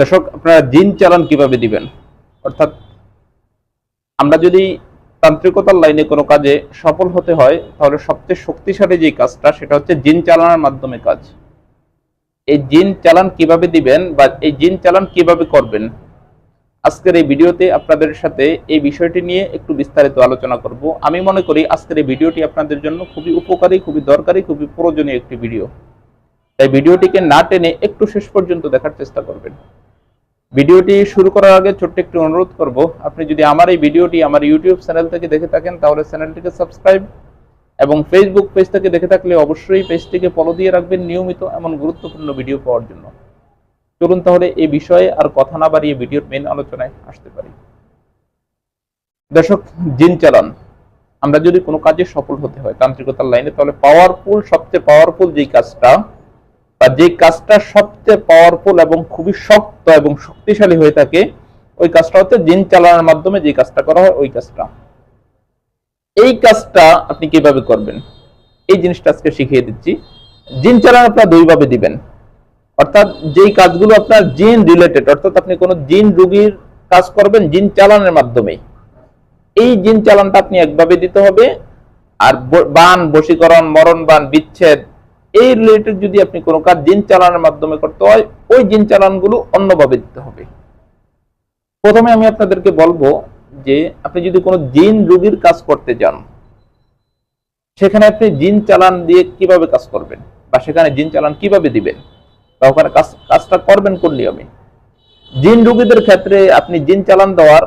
দর্শক, আপনারা জিন চালান কীভাবে দিবেন? অর্থাৎ আমরা যদি তান্ত্রিকতার লাইনে কোনো কাজে সফল হতে হয়, তাহলে সবচেয়ে শক্তিশালী যে কাজটা, সেটা হচ্ছে জিন চালানোর মাধ্যমে কাজ। এই জিন চালান কীভাবে দিবেন বা এই জিন চালান কীভাবে করবেন? আজকের এই ভিডিওতে আপনাদের সাথে এই বিষয়টি নিয়ে একটু বিস্তারিত আলোচনা করব। আমি মনে করি আজকের এই ভিডিওটি আপনাদের জন্য খুবই উপকারী, খুবই দরকারি, খুবই প্রয়োজনীয় একটি ভিডিও। তাই ভিডিওটিকে না টেনে একটু শেষ পর্যন্ত দেখার চেষ্টা করবেন। ভিডিওটি শুরু করার আগে ছোট্ট একটু অনুরোধ করব। আপনি যদি আমার এই ভিডিওটি আমার ইউটিউব চ্যানেল থেকে দেখে থাকেন, তাহলে চ্যানেলটিকে সাবস্ক্রাইব এবং ফেসবুক পেজ থেকে দেখে থাকলে অবশ্যই পেজটিকে ফলো দিয়ে রাখবেন নিয়মিত এমন গুরুত্বপূর্ণ ভিডিও পাওয়ার জন্য। চলুন তাহলে এই বিষয়ে আর কথা না বাড়িয়ে ভিডিওর মেন আলোচনায় আসতে পারি। দর্শক, জিন চালান। আমরা যদি কোনো কাজে সফল হতে হয় তান্ত্রিকতার লাইনে, তাহলে পাওয়ারফুল সবচেয়ে পাওয়ারফুল যেই কাজটা যে কাজটা সবচেয়ে পাওয়ারফুল এবং খুবই শক্ত এবং শক্তিশালী হয়ে থাকে, ওই কাজটা হচ্ছে জিন চালানোর মাধ্যমে যে কাজটা করা হয়, ওই কাজটা। এই কাজটা আপনি কীভাবে করবেন? এই জিনিসটা আজকে শিখিয়ে দিচ্ছি। জিন চালান আপনারা দুইভাবে দিবেন। অর্থাৎ যেই কাজগুলো আপনার জিন রিলেটেড অর্থাৎ আপনি কোনো জিন রুগীর কাজ করবেন জিন চালানের মাধ্যমে এই জিন চালানটা আপনি একভাবে দিতে হবে। আর বান, বশীকরণ মরণ বান বিচ্ছেদ এই রিলেটেড যদি আপনি কোনো কাজ জিন চালানোর মাধ্যমে করতে হয়, ওই জিন চালানগুলো অন্যভাবে দিতে হবে। প্রথমে আমি আপনাদেরকে বলব যে, আপনি যদি কোনো জিন রুগীর কাজ করতে যান, সেখানে আপনি জিন চালান দিয়ে কীভাবে কাজ করবেন বা সেখানে জিন চালান কীভাবে দিবেন বা ওখানে কাজ, কাজটা করবেন কোন নিয়মে? জিন রুগীদের ক্ষেত্রে আপনি জিন চালান দেওয়ার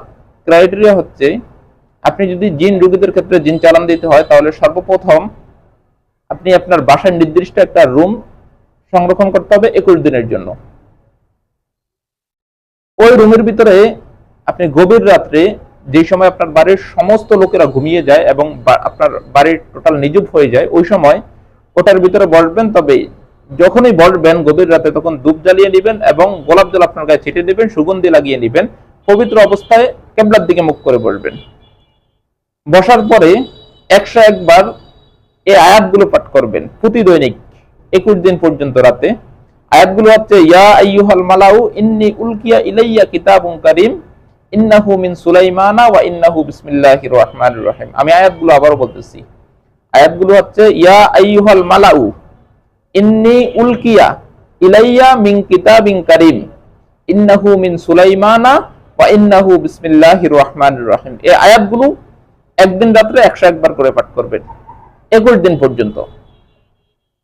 ক্রাইটেরিয়া হচ্ছে, আপনি যদি জিন রুগীদের ক্ষেত্রে জিন চালান দিতে হয়, তাহলে সর্বপ্রথম আপনি আপনার বাসার নির্দিষ্ট একটা রুম সংরক্ষণ করতে হবে একুশ দিনের জন্য। ওই রুমের ভিতরে আপনি গভীর রাত্রে যে সময় আপনার বাড়ির সমস্ত লোকেরা ঘুমিয়ে যায় এবং আপনার বাড়ির টোটাল নিজুপ হয়ে যায়, ওই সময় ওটার ভিতরে বসবেন, তবে যখনই বসবেন গভীর রাতে তখন ধূপ জ্বালিয়ে নেবেন এবং গোলাপ জল আপনার গায়ে ছিটিয়ে দেবেন, সুগন্ধি লাগিয়ে নেবেন, পবিত্র অবস্থায় কেবলার দিকে মুখ করে বসবেন। বসার পরে একশো একবার এই আয়াতগুলো পাঠ করবেন প্রতি দৈনিক একুশ দিন পর্যন্ত রাতে। আয়াতগুলো হচ্ছে, ইয়া মালাউ, ইন্নি উলকিয়া ইলাইয়া কিতাবুন ইন্নাহু মিন সুলাইমানা ওয়া ইন্নাহু বিসমিল্লাহির রহমানির রহিম। আমি আয়াতগুলো আবারও বলতেছি। আয়াতগুলো হচ্ছে, ইয়া আইয়ুহাল মালাউ, ইন্নি উলকিয়া ইলাইয়া মিন কিতাবিন ইন্নাহু মিন সুলাইমানা ওয়া ইন্নাহু এই আয়াতগুলো একদিন রাত্রে একশো একবার করে পাঠ করবেন। একুশ দিন পর্যন্ত।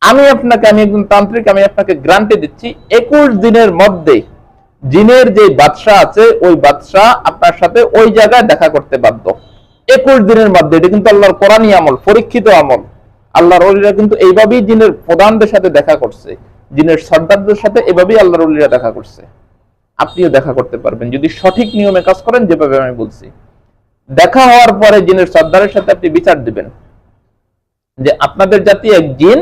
আমি আপনাকে, আমি একজন তান্ত্রিক, আমি আপনাকে গ্রান্টি দিচ্ছি, একুশ দিনের মধ্যে জিনের যে বাদশা আছে, ওই বাদশা আপনার সাথে ওই জায়গায় দেখা করতে বাধ্য। একুশ দিনের মধ্যে, এটা কিন্তু আল্লাহর কোরআনী আমল, পরীক্ষিত আমল। আল্লাহর অলিরা কিন্তু এইভাবেই জিনের প্রধানদের সাথে দেখা করছে। জিনের সর্দারদের সাথে এভাবেই আল্লাহর অলিরা দেখা করছে। আপনিও দেখা করতে পারবেন। যদি সঠিক নিয়মে কাজ করেন, যেভাবে আমি বলছি। দেখা হওয়ার পরে জিনের সর্দারের সাথে আপনি বিচার দিবেন। যে আপনাদের জাতি এক জিন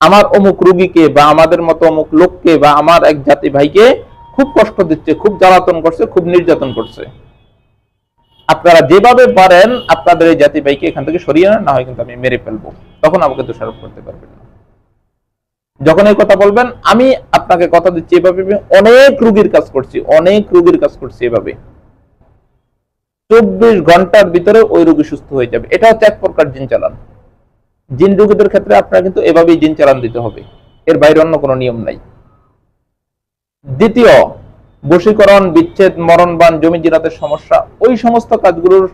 আমার অমুক রুগীকে বা আমাদের মতো অমুক লোককে বা আমার এক জাতি ভাইকে খুব কষ্ট দিচ্ছে, খুব জ্বালাতন করছে, খুব নির্যাতন করছে। আপনারা যেভাবে পারেন আপনাদের এই জাতি ভাইকে এখান থেকে সরিয়ে না হয় কিন্তু আমি মেরে ফেলব। তখন আমাকে দোষারোপ করতে পারবেন না। যখন এই কথা বলবেন, আমি আপনাকে কথা দিচ্ছি এভাবে, অনেক রুগীর কাজ করছি, অনেক রুগীর কাজ করছি এভাবে। চব্বিশ ঘণ্টার ভিতরে ওই রোগী সুস্থ হয়ে যাবে। এটা হচ্ছে এক প্রকার জিন চালান। জিন রোগীদের ক্ষেত্রে আপনার কিন্তু এভাবেই জিন চালান দিতে হবে। এর বাইরে অন্য কোনো নিয়ম নাই। দ্বিতীয়, বশীকরণ, বিচ্ছেদ মরণবান জমি জিরাতের সমস্যা, ওই সমস্ত কাজগুলোর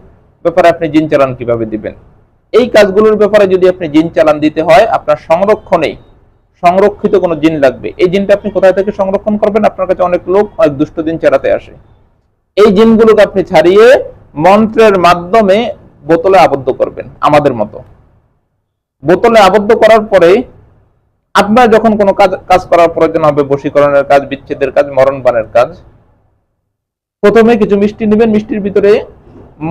ব্যাপারে আপনি জিন চালান কীভাবে দিবেন? এই কাজগুলোর ব্যাপারে যদি আপনি জিন চালান দিতে হয়, আপনার সংরক্ষণে সংরক্ষিত কোনো জিন লাগবে। এই জিনটা আপনি কোথায় থেকে সংরক্ষণ করবেন? আপনার কাছে অনেক লোক, অনেক দুষ্ট দিন চালাতে আসে। এই জিনগুলোকে আপনি ছাড়িয়ে মন্ত্রের মাধ্যমে বোতলে আবদ্ধ করবেন, আমাদের মতো। বোতলে আবদ্ধ করার পরে আপনার যখন কোনো কাজ কাজ করার প্রয়োজন হবে, বশীকরণের কাজ, বিচ্ছেদের কাজ মরণবানের কাজ, প্রথমে কিছু মিষ্টি নেবেন, মিষ্টির ভিতরে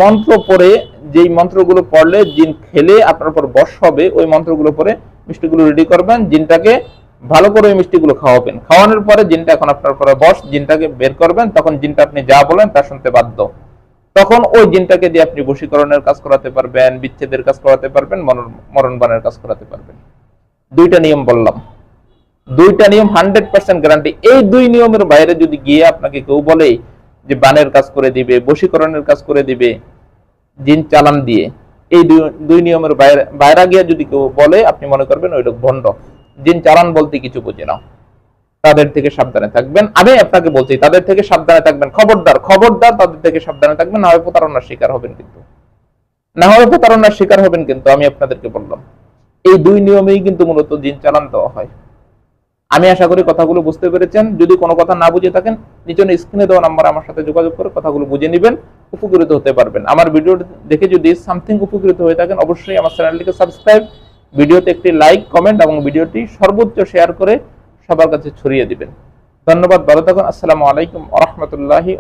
মন্ত্র পড়ে যেই মন্ত্রগুলো পড়লে জিন খেলে আপনার উপর বশ হবে, ওই মন্ত্রগুলো পরে মিষ্টিগুলো রেডি করবেন, জিনটাকে ভালো করে ওই মিষ্টিগুলো খাওয়াবেন। খাওয়ানোর পরে জিনটা এখন আপনার পরে বস জিনটাকে বের করবেন, তখন জিনটা আপনি যা বলেন তা শুনতে বাধ্য। তখন ওই জিনটাকে দিয়ে আপনি বশীকরণের কাজ করাতে পারবেন, বিচ্ছেদের কাজ করাতে পারবেন, মরণ- মরণবানের কাজ করাতে পারবেন। দুইটা নিয়ম বললাম। দুইটা নিয়ম হান্ড্রেড পার্সেন্ট গ্যারান্টি এই দুই নিয়মের বাইরে যদি গিয়ে আপনাকে কেউ বলে যে বানের কাজ করে দিবে, বশীকরণের কাজ করে দিবে, জিন চালান দিয়ে, এই দুই- নিয়মের বাইরে বাইরে গিয়ে যদি কেউ বলে, আপনি মনে করবেন ওই লোক ভণ্ড। জিন চালান বলতে কিছু বুঝে না। তাদের থেকে সাবধানে থাকবেন। আমি আপনাকে বলছি, তাদের থেকে সাবধানে থাকবেন। খবরদার খবরদার তাদের থেকে সাবধানে থাকবেন। না হয় প্রতারণার শিকার হবেন কিন্তু। না হয় প্রতারণার শিকার হবেন কিন্তু, আমি আপনাদেরকে বললাম। এই দুই নিয়মেই কিন্তু মূলত জিন চালান দেওয়া হয়। আমি আশা করি কথাগুলো বুঝতে পেরেছেন। যদি কোনো কথা না বুঝে থাকেন, নিচে স্ক্রিনে দেওয়া নাম্বার আমার সাথে যোগাযোগ করে কথাগুলো বুঝে নেবেন, উপকৃত হতে পারবেন। আমার ভিডিও দেখে যদি সামথিং উপকৃত হয়ে থাকেন, অবশ্যই আমার চ্যানেলটিকে সাবস্ক্রাইব ভিডিওতে একটি লাইক কমেন্ট এবং ভিডিওটি সর্বোচ্চ শেয়ার করে সবার কাছে ছড়িয়ে দিবেন। ধন্যবাদ ভালো থাকুন। আসসালামু আলাইকুম আ রহমতুল্লাহি